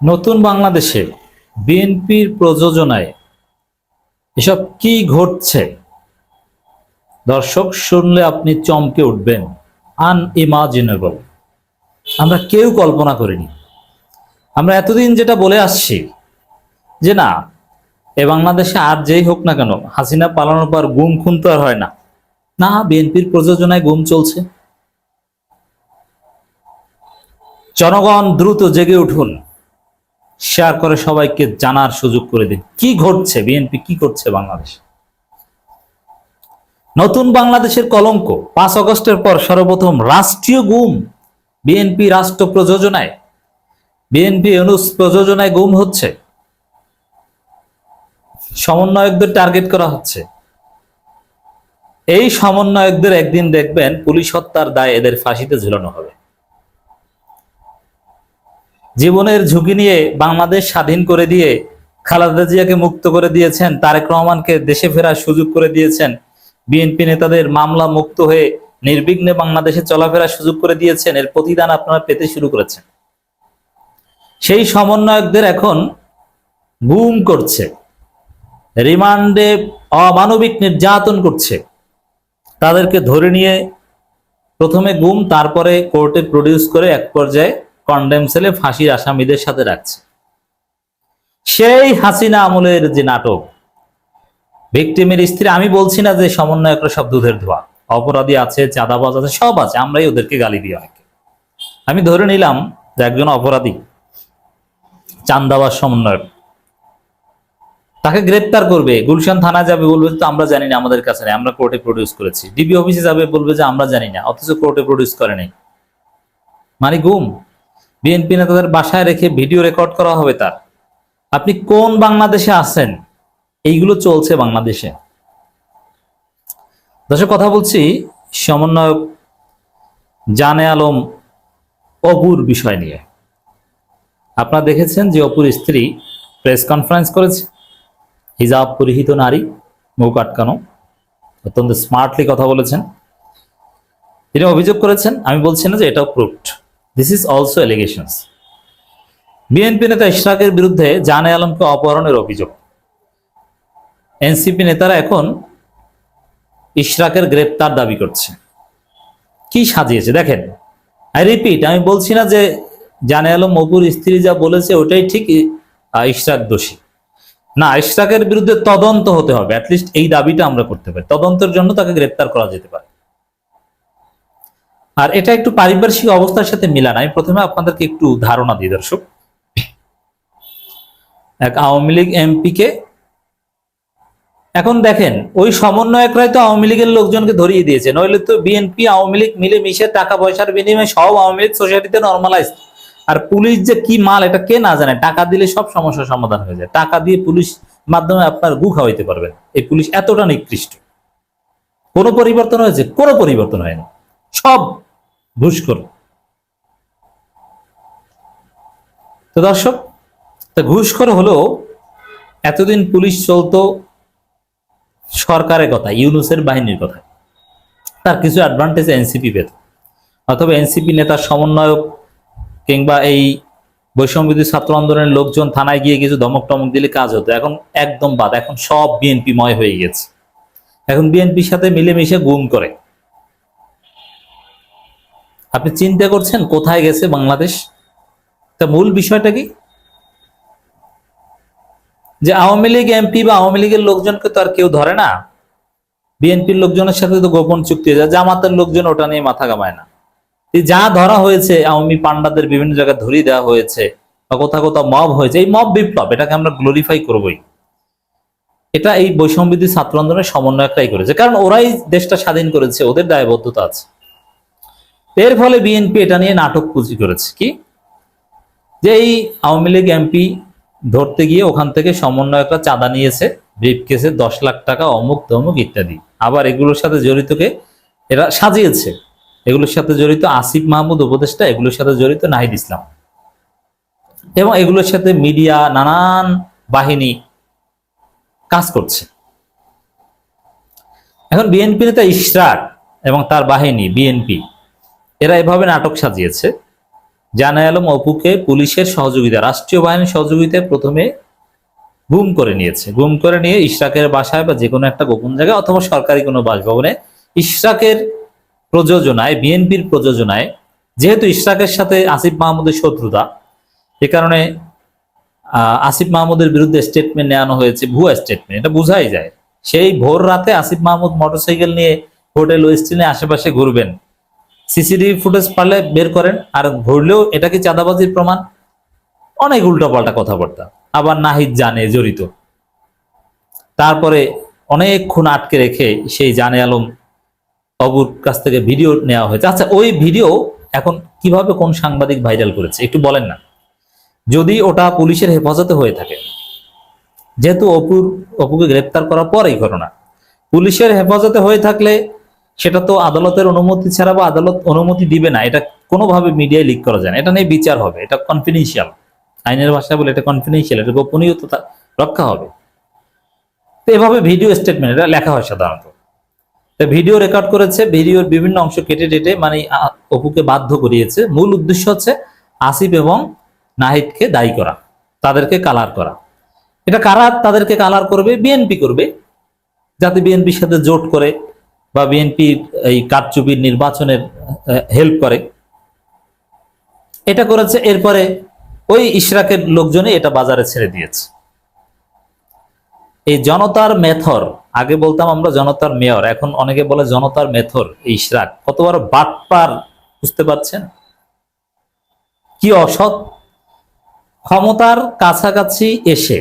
নতুন বাংলাদেশে বিএনপির প্রযোজনায় এসব কি ঘটছে? দর্শক, শুনলে আপনি চমকে উঠবেন। আনইমাজিনেবল আমরা কেউ কল্পনা করিনি। আমরা এতদিন যেটা বলে আসছি যে না, এ বাংলাদেশে আর যেই হোক না কেন, হাসিনা পালানোর পর গুম খুন তো আর হয় না। না, বিএনপির প্রযোজনায় গুম চলছে। জনগণ দ্রুত জেগে উঠুন। শেয়ার করে সবাইকে জানার সুযোগ করে দিন। কি ঘটছে? বিএনপি কি করছে বাংলাদেশ? নতুন বাংলাদেশের কলঙ্ক। পাঁচ অগস্টের পর সর্বপ্রথম রাষ্ট্রীয় গুম বিএনপি রাষ্ট্র প্রযোজনায়। বিএনপি অনুস প্রযোজনায় গুম হচ্ছে। সমন্বয়কদের টার্গেট করা হচ্ছে। এই সমন্বয়কদের একদিন দেখবেন পুলিশ হত্যার দায় এদের ফাঁসিতে ঝুলানো হবে। জীবনের ঝুঁকি নিয়ে বাংলাদেশ স্বাধীন করে দিয়ে খালেদা জিয়াকে মুক্ত করে দিয়েছেন, তারেক রহমানকে দেশে ফেরার সুযোগ করে দিয়েছেন, বিএনপি নেতাদের মামলা মুক্ত হয়ে নির্বিঘ্নে বাংলাদেশে চলাফেরার সুযোগ করে দিয়েছেন, এর প্রতিদান আপনারা পেতে শুরু করেছেন। সেই সমন্বয়কদের এখন গুম করছে, রিমান্ডে অমানবিক নির্যাতন করছে। তাদেরকে ধরে নিয়ে প্রথমে গুম, তারপরে কোর্টে প্রডিউস করে এক পর্যায়ে কন্ডেম সেলে ফাঁসির আসামিদের সাথে রাখছে। সেই হাসিনা আমলের যে নাটক ভিকটিমের স্ত্রী, আমি বলছি না যে সমন্বয়করা সব দুধের ধোয়া, অপরাধী আছে, চাঁদাবাজ আছে, সব আছে, আমরাই ওদেরকে গালি দিয়ে অনেকে আমি ধরে নিলাম যে একজন অপরাধী চান্দাবাজ সমন্বয়ক, তাকে গ্রেপ্তার করবে, গুলশান থানা যাবে, বলবে তো আমরা জানি না, আমাদের কাছে নেই, আমরা কোর্টে প্রডিউস করেছি। ডিবি অফিসে যাবে, বলবে যে আমরা জানি না, অথচ কোর্টে প্রডিউস করে নেই। মানে গুম বিএনপি নেতাদের বাসায় রেখে ভিডিও রেকর্ড করা হবে তার। আপনি কোন বাংলাদেশে আছেন? এইগুলো চলছে বাংলাদেশে। দর্শক, কথা বলছি সমন্বয়ক জানে আলম অপুর বিষয় নিয়ে। আপনারা দেখেছেন যে অপুর স্ত্রী প্রেস কনফারেন্স করেছে। হিজাব পরিহিত নারী, মুখ আটকানো, অত্যন্ত স্মার্টলি কথা বলেছেন। তিনি অভিযোগ করেছেন, আমি বলছি না যে এটাও proofed this is also allegations BNP নেতা ইশরাকের বিরুদ্ধে জানে আলমকে অপহরণের অভিযোগ। এনসিপি নেতারা এখন ইশরাকের গ্রেপ্তার দাবি করছে। কি সাজিয়েছে? দেখেন আই রিপিট আমি বলছি না যে জানে আলম মপুর স্ত্রী যা বলেছে ওটাই ঠিক ইশরাক দোষী। না, ইশরাকের বিরুদ্ধে তদন্ত হতে হবে। অ্যাটলিস্ট এই দাবিটা আমরা করতে পারি। তদন্তের জন্য তাকে গ্রেপ্তার করা যেতে পারে। আর এটা একটু পারিপার্শ্বিক অবস্থার সাথে মিলান আমি প্রথমে আপনাদেরকে একটু ধারণা দিই, দর্শক। এক আওয়ামী লীগ এমপি কে এখন দেখেন, ওই সমন্বয়করাই তো আওয়ামী লীগের লোকজনকে ধরিয়ে দিয়েছে। নইলে তো বিএনপি, আওয়ামী লীগ মিলে মিশে টাকা পয়সার বিনিময়ে সব আওয়ামী লীগ সোসাইটিতে নর্মালাইজ আর পুলিশ যে কি মাল, এটা কে না জানে, টাকা দিলে সব সমস্যার সমাধান হয়ে যায়। টাকা দিয়ে পুলিশ মাধ্যমে আপনার গু খাওয়াইতে পারবেন। এই পুলিশ এতটা নিকৃষ্ট। কোনো পরিবর্তন হয়েছে? কোনো পরিবর্তন হয়নি। সব ঘুষখোর তো দর্শক, তা ঘুষখোর হলেও এতদিন পুলিশ চলতো সরকারের কথা, ইউনুসের বাহিনীর কথা। তার কিছু অ্যাডভান্টেজ এনসিপি পেত। অথবা এনসিপি নেতার সমন্বয়ক কিংবা এই বৈষম্যবিধি ছাত্র আন্দোলনের লোকজন থানায় গিয়ে কিছু ধমক টমক দিলে কাজ হতো। এখন একদম বাদ, এখন সব বিএনপি ময় হয়ে গেছে। এখন বিএনপির সাথে মিলেমিশে গুম করে। আপনি চিন্তা করছেন কোথায় গেছে বাংলাদেশ? তা মূল বিষয়টা কি? যে আওয়ামী লীগ এমপি বা আওয়ামী লীগের লোকজনকে তো আর কেউ ধরে না। বিএনপির লোকজনের সাথে তো গোপন চুক্তি হয়ে যায় জামাতের লোকজন ওটা নিয়ে মাথা কামায় না। যা ধরা হয়েছে, আওয়ামী পান্ডাদের বিভিন্ন জায়গায় ধরিয়ে দেওয়া হয়েছে, বা কোথাও কোথাও মব হয়েছে, এই মব বিপ্লব, এটাকে আমরা গ্লোরিফাই করবই। এটা এই বৈষম্যবিধি ছাত্র আন্দোলনের সমন্বয়করাই করেছে, কারণ ওরাই দেশটা স্বাধীন করেছে, ওদের দায়বদ্ধতা আছে। এর ফলে বিএনপি এটা নিয়ে নাটক পুঁজি করেছে। কি? যে এই আওয়ামী লীগ এমপি ধরতে গিয়ে ওখান থেকে সমন্বয় সমন্বয়করা চাঁদা নিয়েছে ব্রিফ কেসে দশ লাখ টাকা অমুক তমুক ইত্যাদি। আবার এগুলোর সাথে জড়িতকে এরা সাজিয়েছে। এগুলোর সাথে জড়িত আসিফ মাহমুদ উপদেষ্টা, এগুলোর সাথে জড়িত নাহিদ ইসলাম। এবং এগুলোর সাথে মিডিয়া নানান বাহিনী কাজ করছে। এখন বিএনপি নেতা ইশরাক এবং তার বাহিনী বিএনপি এরা এভাবে নাটক সাজিয়েছে। জানা আলম অপুকে পুলিশের সহযোগিতা, রাষ্ট্রীয় বাহিনীর সহযোগিতায় প্রথমে গুম করে নিয়েছে। গুম করে নিয়ে ইশরাকের বাসায় বা যে কোনো একটা গোপন জায়গায় অথবা সরকারি কোনো বাসভবনে ইশরাকের প্রযোজনায়, বিএনপির প্রযোজনায়, যেহেতু ইশরাকের সাথে আসিফ মাহমুদের শত্রুতা, এ কারণে আসিফ মাহমুদের বিরুদ্ধে স্টেটমেন্ট নেওয়ানো হয়েছে, ভুয়া স্টেটমেন্ট এটা বোঝাই যায়। সেই ভোর রাতে আসিফ মাহমুদ মোটরসাইকেল নিয়ে হোটেল ওয়েস্টিনে আশেপাশে ঘুরবেন। সিসিটিভি ফুটেজ পারলে বের করেন। আর ঘুরলেও এটা কি চাঁদাবাজির প্রমাণ? অনেক উল্টোপাল্টা কথাবার্তা। আবার নাহিদ জানে, জড়িত। তারপরে অনেকক্ষণ আটকে রেখে সেই জানে আলম অবুর কাছ থেকে ভিডিও নেওয়া হয়েছে। আচ্ছা ওই ভিডিও এখন কীভাবে কোন সাংবাদিক ভাইরাল করেছে, একটু বলেন না। যদি ওটা পুলিশের হেফাজতে হয়ে থাকে। যেহেতু অপুর, অপুকে গ্রেপ্তার করার পর এই ঘটনা। পুলিশের হেফাজতে হয়ে থাকলে সেটা তো আদালতের অনুমতি ছাড়া বা আদালত অনুমতি দিবে না। এটা কোনোভাবে মিডিয়ায় লিক করা যায় না। এটা নিয়ে বিচার হবে। এটা কনফিডেন্সিয়াল আইনের ভাষা বলে এটা কনফিডেন্সিয়াল এটা গোপনীয়তা রক্ষা হবে। তো এভাবে ভিডিও স্টেটমেন্ট এটা লেখা হয় সাধারণত। ভিডিও রেকর্ড করেছে ভিডিওর বিভিন্ন অংশ কেটে টেটে মানে অপুকে বাধ্য করিয়েছে। মূল উদ্দেশ্য হচ্ছে আসিফ এবং নাহিদকে দায়ী করা, তাদেরকে কালার করা। এটা কারা তাদেরকে কালার করবে? বিএনপি করবে। যাতে বিএনপির সাথে জোট করে বা বিএনপি এই কারচুপির নির্বাচনের হেল্প করে। এটা করেছে এরপরে ওই ইশরাকের লোকজনই এটা বাজারে ছেড়ে দিয়েছে। এই জনতার মেথর, আগে বলতাম আমরা জনতার মেয়র, এখন অনেকে বলে জনতার মেথর ইশরাক। কত বড় বাটপার বুঝতে পারছেন? কি অসৎ? ক্ষমতার কাছাকাছি এসে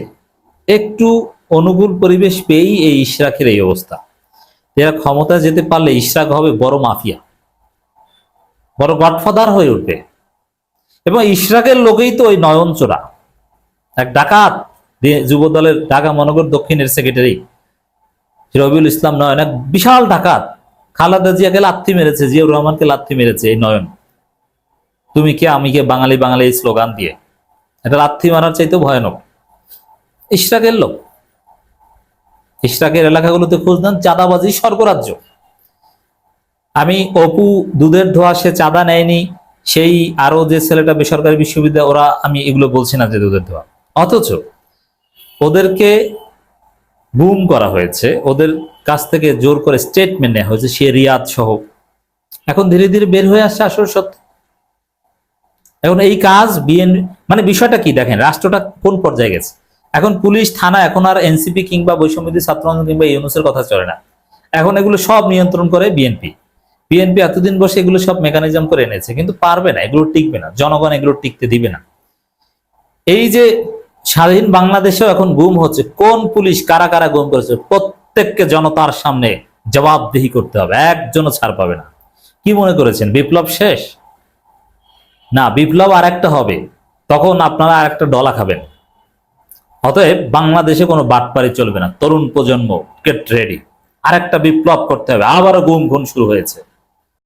একটু অনুকূল পরিবেশ পেয়েই এই ইশরাকের এই অবস্থা। এরা ক্ষমতায় যেতে পারলে ইশরাক হবে বড় মাফিয়া, বড় গডফাদার হয়ে উঠবে। এবং ইশরাকের লোকেই তো ওই নয়নচোরা। এক ডাকাত যুব দলের ঢাকা মহানগর দক্ষিণের সেক্রেটারি রবিউল ইসলাম নয়ন, এক বিশাল ডাকাত। খালাদা জিয়াকে লাথি মেরেছে, জিয়াউর রহমানকে লাথি মেরেছে এই নয়ন। তুমি কে, আমি কে, বাঙালি বাঙালি স্লোগান দিয়ে। এটা লাথি মারার চাইতেও ভয়ানক। ইশরাকের লোক। ইশরাকের এলাকাগুলোতে খোঁজ দেন চাঁদাবাজি স্বর্গরাজ্য। আমি অপু, দুধের ধোয়া, সে চাঁদা নেয়নি, সেই আরও যে ছেলেটা বেসরকারি বিশ্ববিদ্যালয়, ওরা, আমি এগুলো বলছি না যে দুধের ধোয়া। অথচ ওদেরকে গুম করা হয়েছে, ওদের কাছ থেকে জোর করে স্টেটমেন্ট নেওয়া হয়েছে, সে রিয়াদ সহ। এখন ধীরে ধীরে বের হয়ে আসছে আসল সত্য। এখন এই কাজ বিএন মানে বিষয়টা কি দেখেন, রাষ্ট্রটা কোন পর্যায়ে গেছে? এখন পুলিশ, থানা, এখন আর এনসিপি কিংবা বৈষম্যদী ছাত্র কিংবা ইউনুসের কথা চলে না। এখন এগুলো সব নিয়ন্ত্রণ করে বিএনপি। বিএনপি এতদিন বসে এগুলো সব মেকানিজম করে এনেছে, কিন্তু পারবে না, এগুলো টিকবে না, জনগণ এগুলো টিকতে দিবে না। এই যে স্বাধীন বাংলাদেশেও এখন গুম হচ্ছে, কোন পুলিশ কারা কারা গুম করেছে, প্রত্যেককে জনতার সামনে জবাবদিহি করতে হবে, একজনও ছাড় পাবে না। কি মনে করেছেন, বিপ্লব শেষ? না, বিপ্লব আর একটা হবে, তখন আপনারা আর একটা ডলা খাবেন। অতএব বাংলাদেশে কোনো বাটপারি চলবে না। তরুণ প্রজন্ম গেট রেডি আরেকটা বিপ্লব করতে হবে। আবারও গুম খুন শুরু হয়েছে।